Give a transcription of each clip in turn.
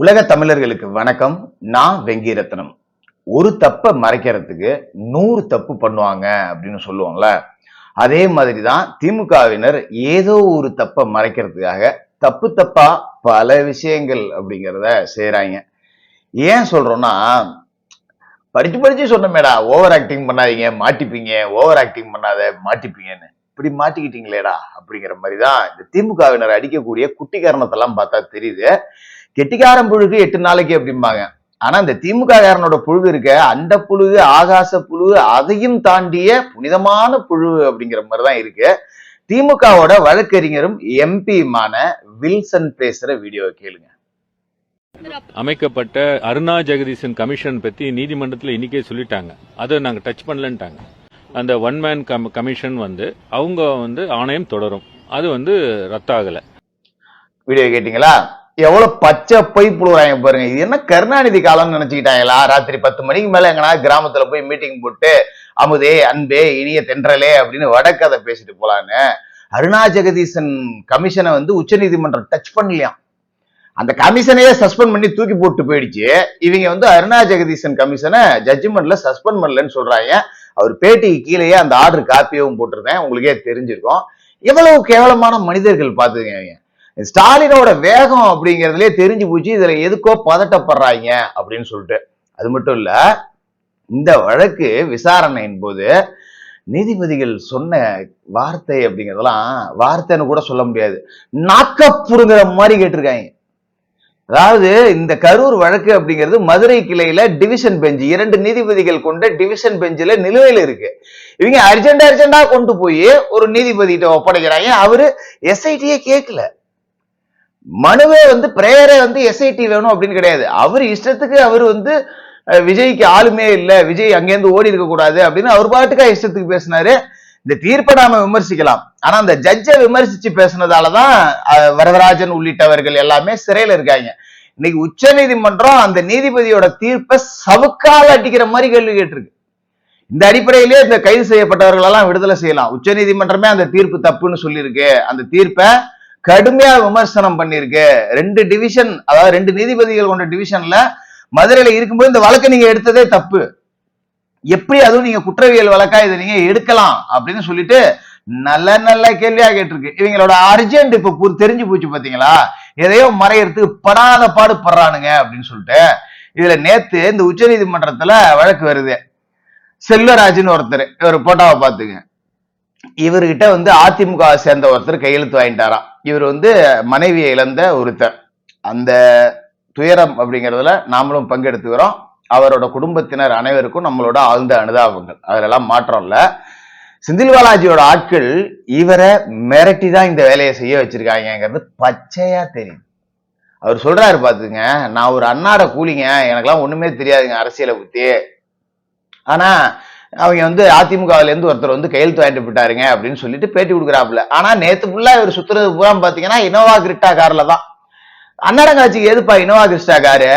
உலக தமிழர்களுக்கு வணக்கம். நான் வெங்கிரத்னம். ஒரு தப்பை மறைக்கிறதுக்கு நூறு தப்பு பண்ணுவாங்க அப்படின்னு சொல்லுவோம்ல அதே மாதிரி தான் திமுகவினர் ஏதோ ஒரு தப்பை மறைக்கிறதுக்காக தப்பு தப்பா பல விஷயங்கள் அப்படிங்கிறத செய்கிறாங்க ஏன் சொல்றோம்னா படிச்சு படிச்சு சொன்னமேடா ஓவர் ஆக்டிங் பண்ணாதீங்க மாட்டிப்பீங்க ஓவர் ஆக்டிங் பண்ணாத மாட்டிப்பீங்கன்னு. இப்படி மாட்டிக்கிட்டீங்களேடா அப்படிங்கிற மாதிரி தான் இந்த திமுகவினர் அடிக்கக்கூடிய குட்டி காரணத்தெல்லாம் பார்த்தா தெரியுது. கெட்டிக்காரன் புழுகு எட்டு நாளைக்கு அப்படிம்பாங்க. ஆனா இந்த திமுக காரனோட புழுகு இருக்க அந்த புழுகு ஆகாச புழு அதையும் தாண்டிய புனிதமான புழு அப்படிங்கிற மாதிரி தான் இருக்கு. திமுகவோட வழக்கறிஞரும் எம்பியுமான வில்சன் பேசுற வீடியோ கேளுங்க. அமைக்கப்பட்ட அருணா ஜெகதீசன் கமிஷன் பத்தி நீதிமன்றத்தில் இன்னைக்கே சொல்லிட்டாங்க. அதை நாங்கள் டச் பண்ணலன்ட்டாங்க. அந்த ஒன் மேன் கம் கமிஷன் வந்து அவங்க வந்து ஆணையம் தொடரும். அது வந்து ரத்தாகல. வீடியோ கேட்டீங்களா? எவ்வளவு பச்சை பொய் புழுவாங்க பாருங்க. இது என்ன கருணாநிதி காலம்னு நினைச்சுக்கிட்டாங்களா? ராத்திரி பத்து மணிக்கு மேல எங்கன்னா கிராமத்துல போய் மீட்டிங் போட்டு அமுதே அன்பே இனிய தென்றலே அப்படின்னு வடக்கதை பேசிட்டு போலான்னு. அருணா ஜெகதீசன் கமிஷனை வந்து உச்சநீதிமன்றம் டச் பண்ணலையாம். அந்த கமிஷனையே சஸ்பெண்ட் பண்ணி தூக்கி போட்டு போயிடுச்சு. இவங்க வந்து அருணா ஜெகதீசன் கமிஷனை ஜட்ஜ்மெண்ட்ல சஸ்பெண்ட் பண்ணலன்னு சொல்றாங்க. அவர் பேட்டிக்கு கீழேயே அந்த ஆர்டர் காப்பியவும் போட்டிருந்தேன். உங்களுக்கே தெரிஞ்சிருக்கும். எவ்வளவு கேவலமான மனிதர்கள் பாத்துக்கங்க ஸ்டாலினோட வேகம் அப்படிங்கிறதுலே தெரிஞ்சு போச்சு இதுல எதுக்கோ பதட்டப்படுறாங்க அப்படின்னு சொல்லிட்டு. அது மட்டும் இல்ல இந்த வழக்கு விசாரணையின் போது நீதிபதிகள் சொன்ன வார்த்தை அப்படிங்கிறதெல்லாம் வார்த்தைன்னு கூட சொல்ல முடியாது. நாக்க நாக்கப்புடுங்கிற மாதிரி கேட்டிருக்காங்க. அதாவது இந்த கரூர் வழக்கு அப்படிங்கிறது மதுரை கிளையில டிவிஷன் பெஞ்ச் இரண்டு நீதிபதிகள் கொண்ட டிவிஷன் பெஞ்சில நிலுவையில் இருக்கு. இவங்க அர்ஜென்ட் அர்ஜென்டா கொண்டு போய் ஒரு நீதிபதிகிட்ட ஒப்படைக்கிறாங்க. அவரு எஸ்ஐடியே கேட்கல மனுவே வந்து பிரேயரே வந்து எஸ்ஐடி வேணும் அப்படின்னு கிடையாது. அவர் இஷ்டத்துக்கு அவர் வந்து விஜய்க்கு ஆளுமே இல்லை விஜய் அங்கேருந்து ஓடி இருக்க கூடாது அப்படின்னு அவர் பாட்டுக்கா இஷ்டத்துக்கு பேசினாரு. இந்த தீர்ப்பை நாம விமர்சிக்கலாம். ஆனா அந்த ஜட்ஜை விமர்சிச்சு பேசினதாலதான் வரதராஜன் உள்ளிட்டவர்கள் எல்லாமே சிறையில இருக்காங்க. இன்னைக்கு உச்ச நீதிமன்றம் அந்த நீதிபதியோட தீர்ப்பை சவுக்கால் அடிக்கிற மாதிரி கேள்வி கேட்டிருக்கு. இந்த அடிப்படையிலே இந்த கைது செய்யப்பட்டவர்கள் எல்லாம் விடுதலை செய்யலாம். உச்ச நீதிமன்றமே அந்த தீர்ப்பு தப்புன்னு சொல்லியிருக்கு. அந்த தீர்ப்பை கடுமையா விமர்சனம் பண்ணிருக்கு ரெண்டு டிவிஷன் அதாவது ரெண்டு நீதிபதிகள் கொண்ட டிவிஷன்ல மதுரையில இருக்கும்போது இந்த வழக்கை நீங்க எடுத்ததே தப்பு. எப்படி அதுவும் நீங்க குற்றவியல் வழக்கா இதை நீங்க எடுக்கலாம் அப்படின்னு சொல்லிட்டு நல்ல நல்ல கேள்வியா கேட்டிருக்கு. இவங்களோட அர்ஜென்ட் இப்ப தெரிஞ்சு போச்சு பாத்தீங்களா? எதையோ மறையறதுக்கு படாத பாடு படுறானுங்க அப்படின்னு சொல்லிட்டு இதுல நேத்து இந்த உச்சநீதிமன்றத்துல வழக்கு வருது. செல்வராஜ்னு ஒருத்தர் இவர் போட்டோவை பாத்துங்க இவர்கிட்ட வந்து அதிமுக சேர்ந்த ஒருத்தர் கையெழுத்து வாங்கிட்டாராம். இவர் வந்து மனைவியை இழந்த ஒருத்தர். அந்த துயரம் அப்படிங்கிறதுல நாமளும் பங்கெடுத்துக்கிறோம். அவரோட குடும்பத்தினர் அனைவருக்கும் நம்மளோட ஆழ்ந்த அனுதாபங்கள். அதுலலாம் மாற்றம் இல்லை. செந்தில் பாலாஜியோட ஆட்கள் இவரை மிரட்டி தான் இந்த வேலையை செய்ய வச்சிருக்காங்கிறது பச்சையா தெரியும். அவர் சொல்றாரு பாத்துங்க நான் ஒரு அன்னாட கூலிங்க எனக்கெல்லாம் ஒண்ணுமே தெரியாதுங்க அரசியலை பத்தி. ஆனா அவங்க வந்து அதிமுகவுல இருந்து ஒருத்தர் வந்து கையெழுத்து வாங்கிட்டு போயிட்டாருங்க அப்படின்னு சொல்லிட்டு பேட்டி கொடுக்குறாப்புல. ஆனா நேத்து ஃபுல்லா இவர் சுத்துறது பூரா பாத்தீங்கன்னா இனோவா கிரிட்டா கார்ல தான். அன்னடங்காட்சிக்கு எதுப்பா இனோவா கிறிஸ்டா காரு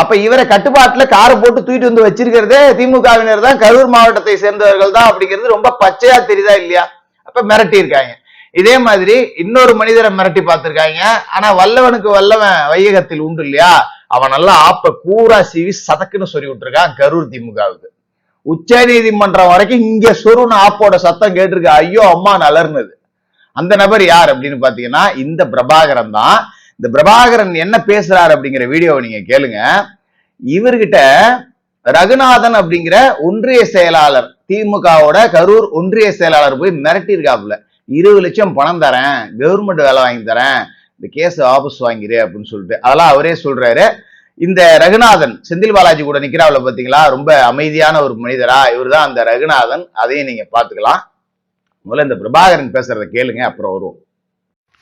அப்ப இவரை கட்டுப்பாட்டுல காரை போட்டு தூக்கிட்டு வந்து வச்சிருக்கிறதே திமுகவினர் தான். கரூர் மாவட்டத்தை சேர்ந்தவர்கள் தான் அப்படிங்கிறது ரொம்ப பச்சையா தெரியுதா இல்லையா? அப்ப மிரட்டி இருக்காங்க. இதே மாதிரி இன்னொரு மனிதரை மிரட்டி பார்த்திருக்காங்க. ஆனா வல்லவனுக்கு வல்லவன் வையகத்தில் உண்டு இல்லையா? அவன் நல்லா ஆப்ப கூரா சீவி சதக்குன்னு சொல்லி விட்டுருக்கான் கரூர் திமுகவுக்கு. உச்ச நீதிமன்றம் வரைக்கும் இங்க சொருன்னு ஆப்போட சத்தம் கேட்டிருக்கு ஐயோ அம்மா நலர்னது அந்த நபர் யார் அப்படின்னு பாத்தீங்கன்னா இந்த பிரபாகரன் தான். இந்த பிரபாகரன் என்ன பேசுறாரு அப்படிங்கிற வீடியோவை நீங்க கேளுங்க. இவர்கிட்ட ரகுநாதன் அப்படிங்கிற ஒன்றிய செயலாளர் திமுகவோட கரூர் ஒன்றிய செயலாளர் போய் மிரட்டி இருக்காப்புல இருபது லட்சம் பணம் தரேன் கவர்மெண்ட் வேலை வாங்கி தரேன் இந்த கேஸ் வாபஸ் வாங்கிரு அப்படின்னு சொல்லிட்டு அதெல்லாம் அவரே சொல்றாரு. இந்த ரகுநாதன் செந்தில் பாலாஜி கூட நிக்கிறாவில் பாத்தீங்களா? ரொம்ப அமைதியான ஒரு மனிதரா இவர்தான் அந்த ரகுநாதன். அதையும் நீங்க பாத்துக்கலாம் முதல்ல இந்த பிரபாகரன் பேசுறத கேளுங்க அப்புறம் வருவோம்.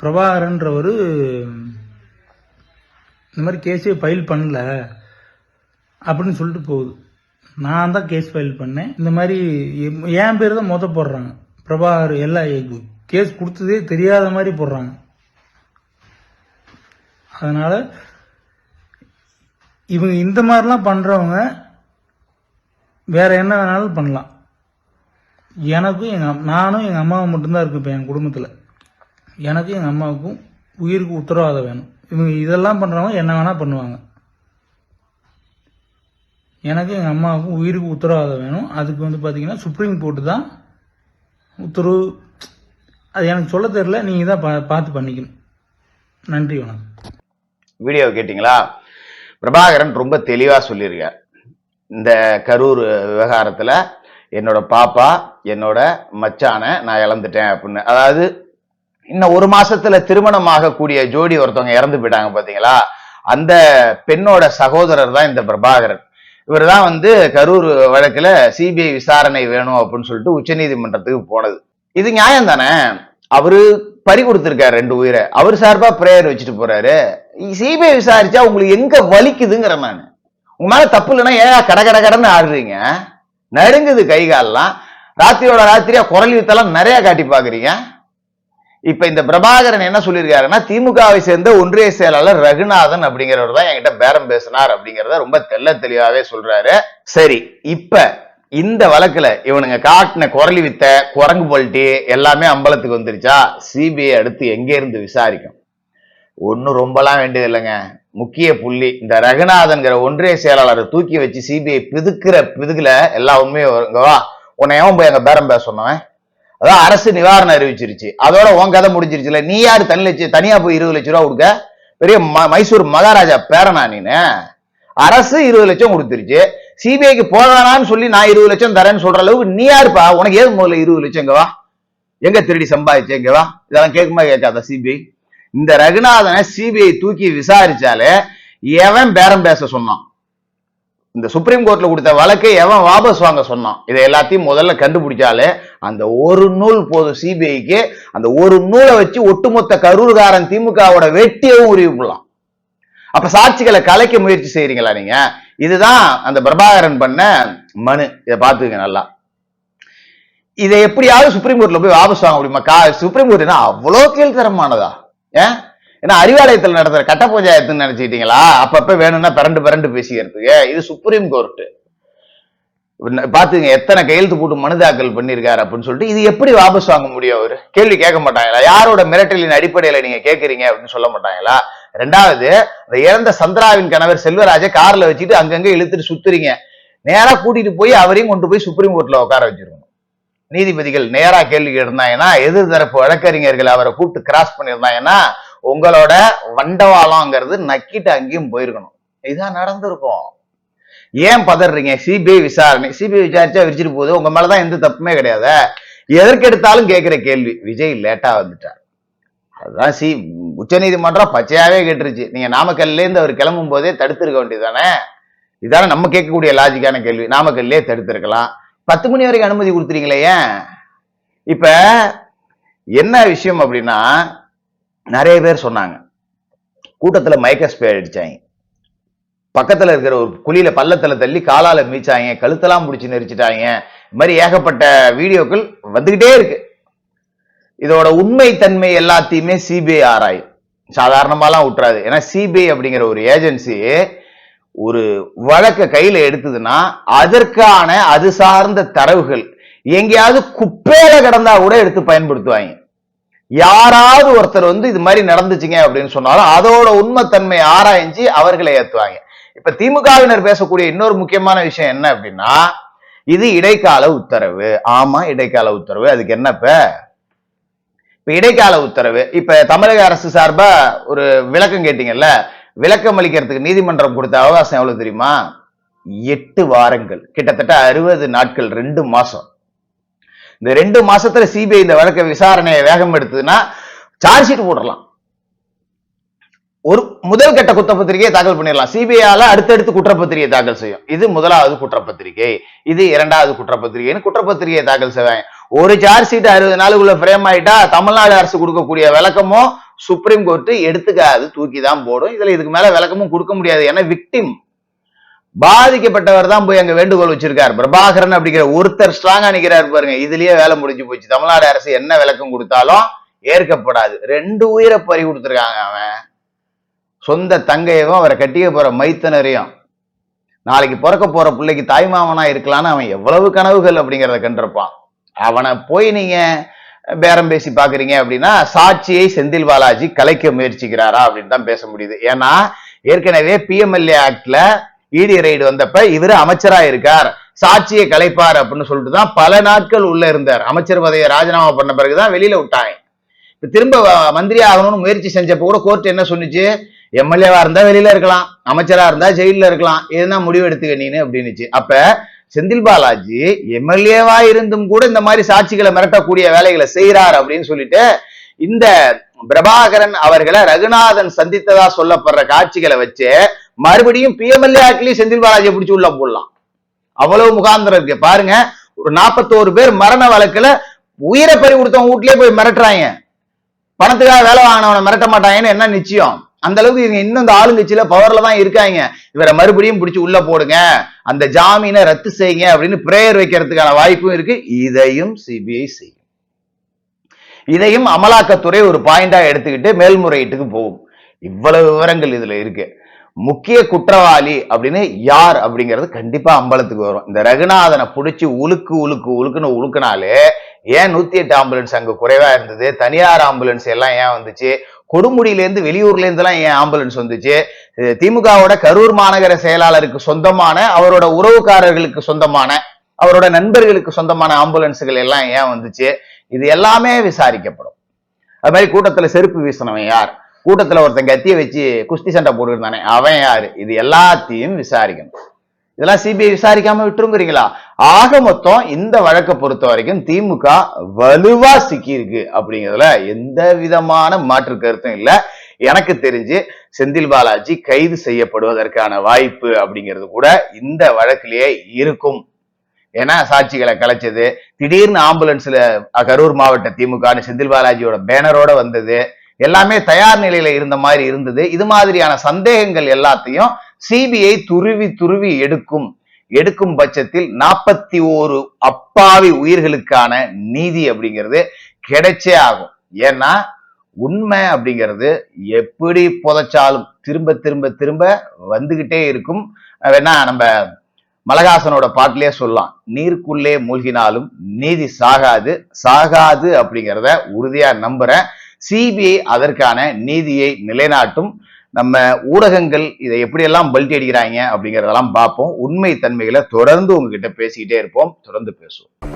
பிரபாகரன்றவர் இந்த மாதிரி கேஸே ஃபைல் பண்ணல அப்படின்னு சொல்லிட்டு போகுது. நான் தான் கேஸ் ஃபைல் பண்ணேன். இந்த மாதிரி என் பேர் தான் மொத போடுறாங்க. பிரபாகர் எல்லாம் கேஸ் கொடுத்ததே தெரியாத மாதிரி போடுறாங்க. அதனால் இவங்க இந்த மாதிரிலாம் பண்ணுறவங்க வேற என்ன வேணாலும் பண்ணலாம். எனக்கும் எங்கள் நானும் எங்கள் அம்மாவும் மட்டும்தான் இருக்கும் இப்போ என் குடும்பத்தில். எனக்கும் எங்கள் அம்மாவுக்கும் உயிருக்கு உத்தரவாதம் வேணும். இவங்க இதெல்லாம் பண்ணுறவங்க என்ன வேணால் பண்ணுவாங்க. எனக்கு எங்கள் அம்மாவுக்கும் உயிருக்கு உத்தரவாதம் வேணும். அதுக்கு வந்து பார்த்தீங்கன்னா சுப்ரீம் கோர்ட்டு தான் உத்தரவு. அது எனக்கு சொல்ல தெரில நீங்கள் தான் பா பார்த்து பண்ணிக்கணும். நன்றி வணக்கம். வீடியோ கேட்டிங்களா? பிரபாகரன் ரொம்ப தெளிவாக சொல்லியிருக்கார். இந்த கரூர் விவகாரத்தில் என்னோட பாப்பா என்னோட மச்சானை நான் இழந்துட்டேன் அப்படின்னு. அதாவது இன்னும் ஒரு மாசத்துல திருமணம் ஆகக்கூடிய ஜோடி ஒருத்தவங்க இறந்து போயிட்டாங்க பாத்தீங்களா? அந்த பெண்ணோட சகோதரர் தான் இந்த பிரபாகரன். இவர் தான் வந்து கரூர் வழக்குல சிபிஐ விசாரணை வேணும் அப்படின்னு சொல்லிட்டு உச்சநீதிமன்றத்துக்கு போனது. இது நியாயம் தானே? அவரு பறி கொடுத்துருக்காரு ரெண்டு உயிரை. அவர் சார்பா பிரேயர் வச்சுட்டு போறாரு. சிபிஐ விசாரிச்சா உங்களுக்கு எங்க வலிக்குதுங்கிற நான் உங்க மேல தப்பு இல்லைன்னா ஏன் கட கட கடன்னு ஆடுறீங்க. நடுங்குது கை காலெல்லாம் ராத்திரியோட ராத்திரியா குரல் யுத்தெல்லாம் நிறைய காட்டி பாக்குறீங்க. இப்ப இந்த பிரபாகரன் என்ன சொல்லியிருக்காருன்னா திமுகவை சேர்ந்த ஒன்றிய செயலாளர் ரகுநாதன் அப்படிங்கிறவர் தான் என்கிட்ட பேரம் பேசினார் அப்படிங்கிறத ரொம்ப தெள்ள தெளிவாவே சொல்றாரு. சரி இப்ப இந்த வழக்குல இவனுங்க காட்டின குரலி வித்த குரங்கு பொல்ட்டி எல்லாமே அம்பலத்துக்கு வந்துருச்சா? சிபிஐ அடுத்து எங்க இருந்து விசாரிக்கும்? ஒன்னும் ரொம்பலாம் வேண்டியது இல்லைங்க முக்கிய புள்ளி இந்த ரகுநாதன்கிற ஒன்றிய செயலாளரை தூக்கி வச்சு சிபிஐ பிதுக்குற பிதுகுல எல்லா உண்மையும் வருங்கவா வா. உன்னை எவன் போய் அங்க பேரம் பேச சொன்னவன். அதான் அரசு நிவாரணம் அறிவிச்சிருச்சு. அதோட உன் கதை முடிஞ்சிருச்சுல. நீ யாரு? தனி லட்சம் தனியா போய் இருபது லட்சம் ரூபா கொடுக்க? பெரிய ம- மைசூர் மகாராஜா பேரனா நீனு? அரசு இருபது லட்சம் கொடுத்துருச்சு. சிபிஐக்கு போதானான்னு சொல்லி நான் இருபது லட்சம் தரேன்னு சொல்ற அளவுக்கு நீ யாருப்பா? உனக்கு ஏது முதல்ல இருபது லட்சம் எங்கவா எங்க திருடி சம்பாதிச்சு எங்கவா இதெல்லாம் கேட்குமா கேட்காத சிபிஐ இந்த ரகுநாதனை சிபிஐ தூக்கி விசாரிச்சாலே எவன் பேரம் பேச சொன்னான்? இந்த சுப்ரீம் கோர்ட்ல கொடுத்த வழக்கை எவன் வாபஸ் வாங்க சொன்னான்? இதை எல்லாத்தையும் முதல்ல கண்டுபிடிச்சாலே அந்த ஒரு நூல் போதும் சிபிஐக்கு அந்த ஒரு நூலை வச்சு ஒட்டுமொத்த கரூர்காரன் திமுகவோட வெட்டியவும் உருவி போடலாம். அப்ப சாட்சிகளை கலைக்க முயற்சி செய்யறீங்களா நீங்க? இதுதான் அந்த பிரபாகரன் பண்ண மனு. இதை பார்த்துங்க நல்லா. இதை எப்படியாவது சுப்ரீம் கோர்ட்ல போய் வாபஸ் வாங்க முடியுமா? கா சுப்ரீம் கோர்ட் என்ன அவ்வளோ கீழ்த்தரமானதா? ஏன்? ஏன்னா அறிவாலயத்தில் நடத்துற கட்ட பஞ்சாயத்துன்னு நினைச்சுக்கிட்டீங்களா? அப்பப்ப வேணும்னா பிறண்டு பிறண்டு பேசிக்கிறதுக்கு. இது சுப்ரீம் கோர்ட் பாத்துங்க எத்தனை கையெழுத்து போட்டு மனு தாக்கல் பண்ணியிருக்காரு அப்படின்னு சொல்லிட்டு இது எப்படி வாபஸ் வாங்க முடியும் அவரு? கேள்வி கேட்க மாட்டாங்களா? யாரோட மிரட்டலின் அடிப்படையில நீங்க கேக்குறீங்க அப்படின்னு சொல்ல மாட்டாங்களா? ரெண்டாவது அந்த இறந்த சந்திராவின் கணவர் செல்வராஜை கார்ல வச்சுட்டு அங்கங்க இழுத்துட்டு சுத்துறீங்க. நேரா கூட்டிட்டு போய் அவரையும் கொண்டு போய் சுப்ரீம் கோர்ட்ல உட்கார வச்சிருக்கணும். நீதிபதிகள் நேரா கேள்வி கேட்டிருந்தாங்கன்னா எதிர்தரப்பு வழக்கறிஞர்கள் அவரை கூப்பிட்டு கிராஸ் பண்ணியிருந்தாங்கன்னா உங்களோட வண்டவாளம்ங்கிறது நக்கிட்டு அங்கேயும் போயிருக்கணும். இதுதான் நடந்திருக்கும். ஏன் பதறீங்க? சிபிஐ விசாரணை. சிபிஐ விசாரிச்சா விரிச்சிட்டு போகுது. உங்க மேலதான் எந்த தப்புமே கிடையாது. எதற்கெடுத்தாலும் கேட்கிற கேள்வி. விஜய் லேட்டா வந்துட்டார். அதுதான் சி உச்சநீதிமன்றம் பச்சையாவே கேட்டுருச்சு. நீங்க நாமக்கல்ல இருந்து அவர் கிளம்பும் போதே தடுத்திருக்க வேண்டியதானே இதானே நம்ம கேட்கக்கூடிய லாஜிக்கான கேள்வி. நாமக்கல்லே தடுத்திருக்கலாம். பத்து மணி வரைக்கும் அனுமதி கொடுத்துறீங்களே ஏன்? இப்ப என்ன விஷயம் அப்படின்னா நிறைய பேர் சொன்னாங்க. கூட்டத்தில் மயக்க ஸ்ப்ரே அடிச்சாங்க. பக்கத்தில் இருக்கிற ஒரு குழியில் பள்ளத்தில் தள்ளி காலால் மீச்சாங்க கழுத்தெல்லாம் பிடிச்சி நெரிச்சிட்டாங்க. இது மாதிரி ஏகப்பட்ட வீடியோக்கள் வந்துக்கிட்டே இருக்கு. இதோட உண்மை தன்மை எல்லாத்தையுமே சிபிஐ ஆராயும். சாதாரணமாலாம் விட்டுறாது ஏன்னா சிபிஐ அப்படிங்கிற ஒரு ஏஜென்சி ஒரு வழக்கை கையில் எடுத்ததுன்னா அதற்கான அது சார்ந்த தரவுகள் எங்கேயாவது குப்பையில கிடந்தா கூட எடுத்து பயன்படுத்துவாங்க. யாராவது ஒருத்தர் வந்து இது மாதிரி நடந்துச்சுங்க அப்படின்னு சொன்னாலும் அதோட உண்மைத்தன்மை ஆராய்ஞ்சு அவர்களை ஏத்துவாங்க. இப்ப திமுகவினர் பேசக்கூடிய இன்னொரு முக்கியமான விஷயம் என்ன அப்படின்னா இது இடைக்கால உத்தரவு. ஆமா இடைக்கால உத்தரவு. அதுக்கு என்னப்ப இப்ப இடைக்கால உத்தரவு. இப்ப தமிழக அரசு சார்பா ஒரு விளக்கம் கேட்டீங்கல்ல? விளக்கம் அளிக்கிறதுக்கு நீதிமன்றம் கொடுத்த அவகாசம் எவ்வளவு தெரியுமா? எட்டு வாரங்கள். கிட்டத்தட்ட அறுபது நாட்கள் ரெண்டு மாசம். இந்த ரெண்டு மாசத்துல சிபிஐ இந்த வழக்கை விசாரணையை வேகம் எடுத்ததுன்னா சார்ஜ் ஷீட் போடலாம். ஒரு முதல் கட்ட குற்றப்பத்திரிகையை தாக்கல் பண்ணிடலாம். சிபிஐல அடுத்தடுத்து குற்றப்பத்திரிகை தாக்கல் செய்யும். இது முதலாவது குற்றப்பத்திரிகை. இது இரண்டாவது குற்றப்பத்திரிகைன்னு குற்றப்பத்திரிகையை தாக்கல் செய்வாங்க. ஒரு சார்ஜ் ஷீட் அறுபது நாளுக்குள்ள ஃப்ரேம் ஆயிட்டா தமிழ்நாடு அரசு கொடுக்கக்கூடிய விளக்கமும் சுப்ரீம் கோர்ட் எடுத்துக்காது. தூக்கி தான் போடும். இதுல இதுக்கு மேல விளக்கமும் கொடுக்க முடியாது. ஏன்னா விக்டிம் பாதிக்கப்பட்டவர் தான் போய் அங்க வேண்டுகோள் வச்சிருக்காரு. பிரபாகரன் அப்படிங்கிற ஒருத்தர் ஸ்ட்ராங்கா நிக்கிறார் பாருங்க. இதுலயே வேலை முடிஞ்சு போச்சு. தமிழ்நாடு அரசு என்ன விளக்கம் கொடுத்தாலும் ஏற்கப்படாது. ரெண்டு உயிரை பறி கொடுத்துருக்காங்க அவன். சொந்த தங்கையவும் அவரை கட்டிக்க போற மைத்தனரையும். நாளைக்கு பிறக்க போற பிள்ளைக்கு தாய்மாமனா இருக்கலாம்னு அவன் எவ்வளவு கனவுகள் அப்படிங்கிறத கண்டிருப்பான். அவனை போய் நீங்க பேரம் பேசி பாக்குறீங்க அப்படின்னா சாட்சியை செந்தில் பாலாஜி கலைக்க முயற்சிக்கிறாரா அப்படின்னு தான் பேச முடியுது. ஏன்னா ஏற்கனவே பிஎம்எல்ஏ ஆக்ட்ல இடி ரைடு வந்தப்ப இவர் அமைச்சரா இருக்கார். சாட்சியை கலைப்பார் அப்படின்னு சொல்லிட்டு தான் பல நாட்கள் உள்ள இருந்தார். அமைச்சர் பதவியை ராஜினாமா பண்ண பிறகுதான் வெளியில விட்டாங்க. இப்ப திரும்ப வ- மந்திரி ஆகணும்னு முயற்சி செஞ்சப்ப கூட கோர்ட் என்ன சொன்னுச்சு? எம்எல்ஏவா இருந்தா வெளியில இருக்கலாம். அமைச்சரா இருந்தா ஜெயில இருக்கலாம். இதுதான் முடிவு எடுத்துக்க நீனு அப்படின்னுச்சு. அப்ப செந்தில் பாலாஜி எம்எல்ஏவா இருந்தும் கூட இந்த மாதிரி சாட்சிகளை மிரட்டக்கூடிய வேலைகளை செய்யறார் அப்படின்னு சொல்லிட்டு இந்த பிரபாகரன் அவர்களை ரகுநாதன் சந்தித்ததா சொல்லப்படுற காட்சிகளை வச்சு மறுபடியும் பிஎம்எல்ஏ ஆக்கிலையும் செந்தில் பாலாஜியை பிடிச்சு உள்ள போடலாம். அவ்வளவு முகாந்திரம் இருக்கு. பாருங்க ஒரு நாற்பத்தோரு பேர் மரண வழக்குல உயிரை பறி கொடுத்தவங்க வீட்லயே போய் மிரட்டுறாங்க. பணத்துக்காக வேலை வாங்கினவனை மிரட்ட மாட்டாங்கன்னு என்ன நிச்சயம்? அந்த அளவுக்கு இவங்க இன்னும் இந்த ஆளுங்கட்சியில பவர்ல தான் இருக்காங்க. இவரை மறுபடியும் பிடிச்சி உள்ள போடுங்க. அந்த ஜாமீனை ரத்து செய்யுங்க அப்படின்னு பிரேயர் வைக்கிறதுக்கான வாய்ப்பும் இருக்கு. இதையும் சிபிஐ செய்யும். இதையும் அமலாக்கத்துறை ஒரு பாயிண்டா எடுத்துக்கிட்டு மேல்முறையீட்டுக்கு போகும். இவ்வளவு விவரங்கள் இதுல இருக்கு. முக்கிய குற்றவாளி அப்படின்னு யார் அப்படிங்கிறது கண்டிப்பா அம்பலத்துக்கு வரும். இந்த ரகுநாதனை புடிச்சு உலுக்கு உலுக்கு உலுக்குன்னு உழுக்குனாலே ஏன் நூத்தி எட்டு ஆம்புலன்ஸ் அங்க குறைவா இருந்தது? தனியார் ஆம்புலன்ஸ் எல்லாம் ஏன் வந்துச்சு? கொடுமுடியில இருந்து வெளியூர்ல இருந்து எல்லாம் ஏன் ஆம்புலன்ஸ் வந்துச்சு? திமுகவோட கரூர் மாநகர செயலாளருக்கு சொந்தமான அவரோட உறவுக்காரர்களுக்கு சொந்தமான அவரோட நண்பர்களுக்கு சொந்தமான ஆம்புலன்ஸுகள் எல்லாம் ஏன் வந்துச்சு? இது எல்லாமே விசாரிக்கப்படும். அது மாதிரி கூட்டத்துல செருப்பு வீசினவன் யார்? கூட்டத்துல ஒருத்தன் கத்திய வச்சு குஸ்தி சண்டை போட்டுருந்தானே அவன் யாரு? இது எல்லாத்தையும் விசாரிக்கணும். இதெல்லாம் சிபிஐ விசாரிக்காம விட்டுருங்கிறீங்களா? ஆக மொத்தம் இந்த வழக்கை பொறுத்த வரைக்கும் திமுக வலுவா சிக்கி இருக்கு அப்படிங்கிறதுல எந்த விதமான மாற்று கருத்தும் இல்ல. எனக்கு தெரிஞ்சு செந்தில் பாலாஜி கைது செய்யப்படுவதற்கான வாய்ப்பு அப்படிங்கிறது கூட இந்த வழக்கிலேயே இருக்கும். ஏன்னா சாட்சிகளை கலைச்சது? திடீர்னு ஆம்புலன்ஸ்ல கரூர் மாவட்ட திமுக செந்தில் பாலாஜியோட பேனரோட வந்தது. எல்லாமே தயார் நிலையில இருந்த மாதிரி இருந்தது. இது மாதிரியான சந்தேகங்கள் எல்லாத்தையும் சிபிஐ துருவி துருவி எடுக்கும் எடுக்கும் பட்சத்தில் நாற்பத்தி ஓரு அப்பாவி உயிர்களுக்கான நீதி அப்படிங்கிறது கிடைச்சே ஆகும். ஏன்னா உண்மை அப்படிங்கிறது எப்படி புதைச்சாலும் திரும்ப திரும்ப திரும்ப வந்துகிட்டே இருக்கும். வேணா நம்ம மலகாசனோட பாட்டிலே சொல்லலாம். நீருக்குள்ளே மூழ்கினாலும் நீதி சாகாது. சாகாது அப்படிங்கிறத உறுதியா நம்புறேன். சிபிஐ அதற்கான நீதியை நிலைநாட்டும். நம்ம ஊடகங்கள் இதை எப்படியெல்லாம் பல்ட்டி அடிக்கிறாங்க அப்படிங்கிறதெல்லாம் பார்ப்போம். உண்மை தன்மைகளை தொடர்ந்து உங்ககிட்ட பேசிக்கிட்டே இருப்போம். தொடர்ந்து பேசுவோம்.